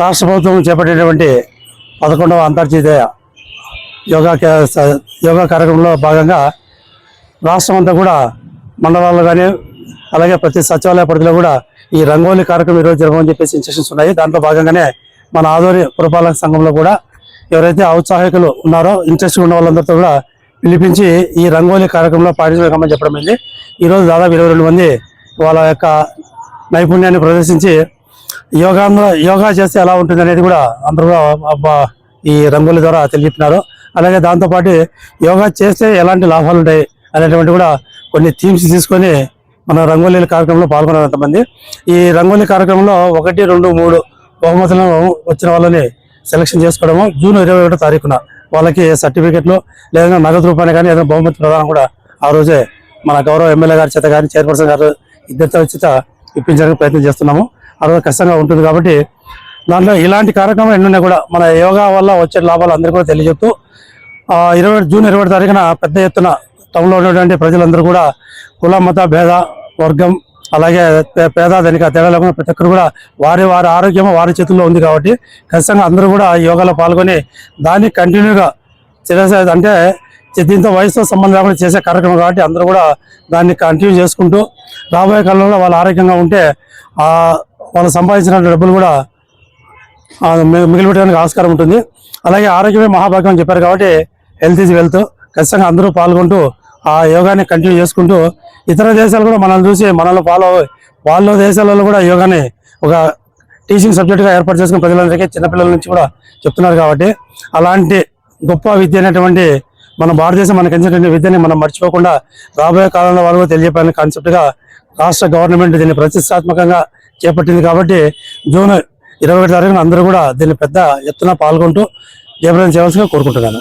రాష్ట్ర ప్రభుత్వం చేపట్టేటువంటి పదకొండవ అంతర్జాతీయ యోగా యోగా కార్యక్రమంలో భాగంగా రాష్ట్రం అంతా కూడా మండలాల్లో కానీ అలాగే ప్రతి సచివాలయ పరిధిలో కూడా ఈ రంగోలీ కార్యక్రమం ఈరోజు జరగమని చెప్పేసి ఇన్స్ట్రక్షన్స్ ఉన్నాయి. దాంట్లో భాగంగానే మన ఆదోని పురపాలక సంఘంలో కూడా ఎవరైతే ఔత్సాహికులు ఉన్నారో ఇంట్రెస్ట్ ఉన్న వాళ్ళందరితో కూడా పిలిపించి ఈ రంగోలీ కార్యక్రమంలో పాటించమని చెప్పడం అయింది. ఈరోజు దాదాపు ఇరవై రెండు మంది వాళ్ళ యొక్క నైపుణ్యాన్ని ప్రదర్శించి యోగా యోగా చేస్తే ఎలా ఉంటుంది అనేది కూడా అందరూ కూడా అబ్బా ఈ రంగుల ద్వారా తెలియజెప్పినారు అలాగే దాంతోపాటు యోగా చేస్తే ఎలాంటి లాభాలు ఉంటాయి అనేటువంటి కూడా కొన్ని థీమ్స్ తీసుకొని మన రంగోలీ కార్యక్రమంలో పాల్గొన్నారు ఎంతమంది ఈ రంగోలీ కార్యక్రమంలో ఒకటి రెండు మూడు బహుమతులను వచ్చిన వాళ్ళని సెలక్షన్ చేసుకోవడము జూన్ ఇరవై ఒకటో తారీఖున. వాళ్ళకి సర్టిఫికెట్లు లేదా నగదు రూపాయలు కానీ ఏదైనా బహుమతి ప్రదానం కూడా ఆ రోజే మన గౌరవ ఎమ్మెల్యే గారి చేత కానీ చైర్పర్సన్ గారు ఇద్దరితో చేత ఇప్పించడానికి ప్రయత్నం చేస్తున్నాము. అరవై కష్టంగా ఖచ్చితంగా ఉంటుంది కాబట్టి దాంట్లో ఇలాంటి కార్యక్రమాలు ఎన్నున్నా కూడా మన యోగా వల్ల వచ్చే లాభాలు అందరికీ కూడా తెలియజెప్తూ ఇరవై జూన్ ఇరవై తారీఖున పెద్ద ఎత్తున టౌన్లో ఉన్నటువంటి ప్రజలందరూ కూడా కుల మత భేద వర్గం అలాగే పేద ధనిక తేడా లేకుండా ప్రతి ఒక్కరు కూడా వారి వారి ఆరోగ్యం వారి చేతుల్లో ఉంది కాబట్టి ఖచ్చితంగా అందరూ కూడా యోగాలో పాల్గొని దాన్ని కంటిన్యూగా చేసే అంటే దీంతో వయసుతో సంబంధం లేకుండా చేసే కార్యక్రమం కాబట్టి అందరూ కూడా దాన్ని కంటిన్యూ చేసుకుంటూ రాబోయే కాలంలో వాళ్ళు ఆరోగ్యంగా ఉంటే వాళ్ళు సంపాదించిన డబ్బులు కూడా మి- మిగిలిపెట్టడానికి ఆస్కారం ఉంటుంది. అలాగే ఆరోగ్యమే మహాభాగ్యం అని చెప్పారు కాబట్టి హెల్త్ ఈజ్ వెల్త్ ఖచ్చితంగా అందరూ పాల్గొంటూ ఆ యోగాని కంటిన్యూ చేసుకుంటూ ఇతర దేశాలు కూడా మనల్ని చూసి మనల్ని ఫాలో వాళ్ళ దేశాలలో కూడా యోగాని ఒక టీచింగ్ సబ్జెక్టుగా ఏర్పాటు చేసుకుని ప్రజలందరికీ చిన్నపిల్లల నుంచి కూడా చెప్తున్నారు కాబట్టి అలాంటి గొప్ప విద్య అనేటువంటి మన భారతదేశం మనకి ఎంచినటువంటి విద్యని మనం మర్చిపోకుండా రాబోయే కాలంలో వాళ్ళు కూడా కాన్సెప్ట్గా రాష్ట్ర గవర్నమెంట్ దీన్ని ప్రతిష్టాత్మకంగా చేపట్టింది కాబట్టి జూన్ ఇరవై ఒకటి తారీఖున అందరూ కూడా దీన్ని పెద్ద ఎత్తున పాల్గొంటూ జయప్రదం చేయవలసిగా కోరుకుంటున్నాను.